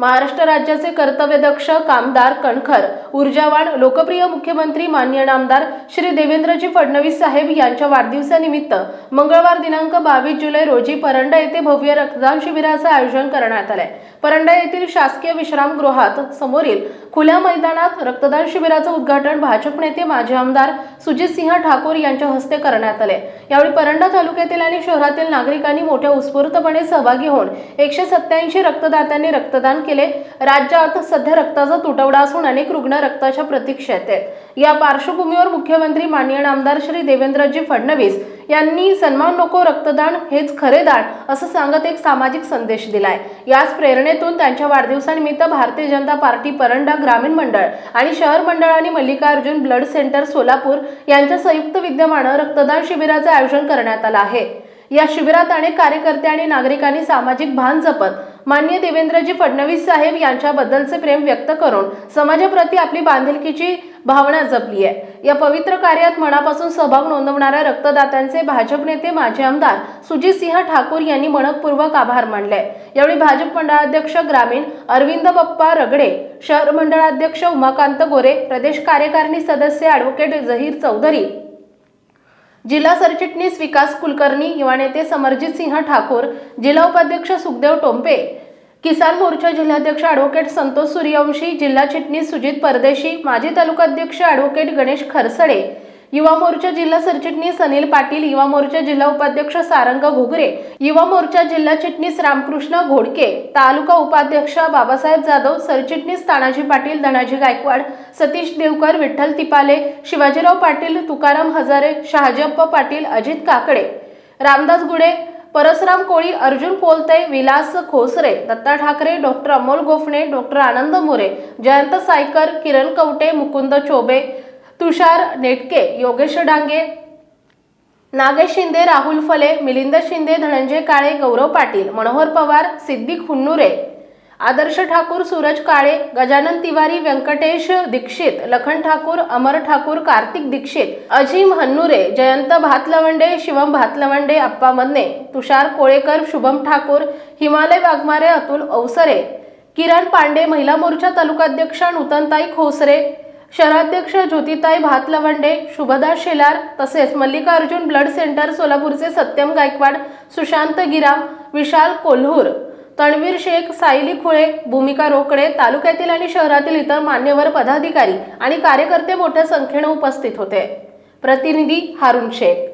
महाराष्ट्र राज्याचे कर्तव्यदक्ष कामदार कणखर ऊर्जावान लोकप्रिय मुख्यमंत्री मान्य नामदार श्री देवेंद्रजी फडणवीस साहेब यांच्या वाढदिवसानिमित्त मंगळवार दिनांक बावीस जुलै रोजी परंडा येथे भव्य रक्तदान शिबिराचं आयोजन करण्यात आलंय. परंडा येथील शासकीय विश्रामगृहात समोरील खुल्या मैदानात रक्तदान शिबिराचं उद्घाटन भाजप नेते माजी आमदार सुजितसिंह ठाकूर यांच्या हस्ते करण्यात आले यावेळी परंडा तालुक्यातील आणि शहरातील नागरिकांनी मोठ्या उत्स्फूर्तपणे सहभागी होऊन एकशे सत्याऐंशी रक्तदात्यांनी रक्तदान केले. राज्यात सध्या रक्ताचा तुटवडा असून अनेक रुग्ण रक्ताच्या प्रतीक्षेत आहेत. या पार्श्वभूमीवर मुख्यमंत्री माननीय नामदार श्री देवेंद्रजी फडणवीस यांनी सन्मान नको रक्तदान हेच खरे दान असं सांगत एक सामाजिक संदेश दिलाय. याच प्रेरणेतून त्यांच्या वाढदिवसानिमित्त भारतीय जनता पार्टी परंडा ग्रामीण मंडळ आणि शहर मंडळ आणि मल्लिकार्जुन ब्लड सेंटर सोलापूर यांच्या संयुक्त विद्यमानं रक्तदान शिबिराचं आयोजन करण्यात आलं आहे. या शिबिरात अनेक कार्यकर्ते आणि नागरिकांनी सामाजिक भान जपत मान्य देवेंद्रजी फडणवीस साहेब यांच्याबद्दलचे प्रेम व्यक्त करून समाजाप्रती आपली बांधिलकीची भावना जपली आहे. या पवित्र कार्यात मनापासून सहभाग नोंदवणाऱ्या रक्तदात्यांचे भाजप नेते माजी आमदार सुजित सिंह ठाकूर यांनी मनपूर्वक आभार मानले यावेळी भाजप मंडळाध्यक्ष ग्रामीण अरविंद बप्पा रगडे शहर मंडळाध्यक्ष उमाकांत गोरे प्रदेश कार्यकारिणी सदस्य ॲडव्होकेट झहीर चौधरी जिल्हा सरचिटणीस विकास कुलकर्णी युवा नेते समरजित सिंह ठाकूर जिल्हा उपाध्यक्ष सुखदेव टोंपे किसान मोर्चा जिल्हाध्यक्ष ॲडव्होकेट संतोष सूर्यवंशी जिल्हा चिटणीस सुजित परदेशी माजी तालुकाध्यक्ष ॲडव्होकेट गणेश खरसडे युवा मोर्चा जिल्हा सरचिटणीस अनिल पाटील युवा मोर्चा जिल्हा उपाध्यक्ष सारंग घुगरे युवा मोर्चा जिल्हा चिटणीस रामकृष्ण घोडके तालुका उपाध्यक्ष बाबासाहेब जाधव सरचिटणीस तानाजी पाटील धनाजी गायकवाड सतीश देवकर विठ्ठल तिपाले शिवाजीराव पाटील तुकाराम हजारे शहाजप्प पाटील अजित काकडे रामदास गुडे परसराम कोळी अर्जुन कोलते विलास खोसरे दत्ता ठाकरे डॉक्टर अमोल गोफणे डॉक्टर आनंद मोरे जयंत सायकर किरण कवटे मुकुंद चोबे तुषार नेटके योगेश डांगे नागेश शिंदे राहुल फले मिलिंद शिंदे धनंजय काळे गौरव पाटील मनोहर पवार सिद्दीक हुन्नुरे आदर्श ठाकूर सूरज काळे गजानन तिवारी व्यंकटेश दीक्षित लखन ठाकूर अमर ठाकूर कार्तिक दीक्षित अजिम हन्नुरे जयंत भातलवंडे शिवम भातलवंडे अप्पा मदने तुषार कोळेकर शुभम ठाकूर हिमालय वाघमारे अतुल अवसरे किरण पांडे महिला मोर्चा तालुकाध्यक्षा नूतनताई खोसरे शहराध्यक्ष ज्योतिताई भातलवंडे शुभदा शेलार तसेच मल्लिकार्जुन ब्लड सेंटर सोलापूरचे सत्यम गायकवाड सुशांत गिराम विशाल कोल्हूर तणवीर शेख सायली खुळे भूमिका रोकडे तालुक्यातील आणि शहरातील इतर मान्यवर पदाधिकारी आणि कार्यकर्ते मोठ्या संख्येने उपस्थित होते. प्रतिनिधी हारुण शेख.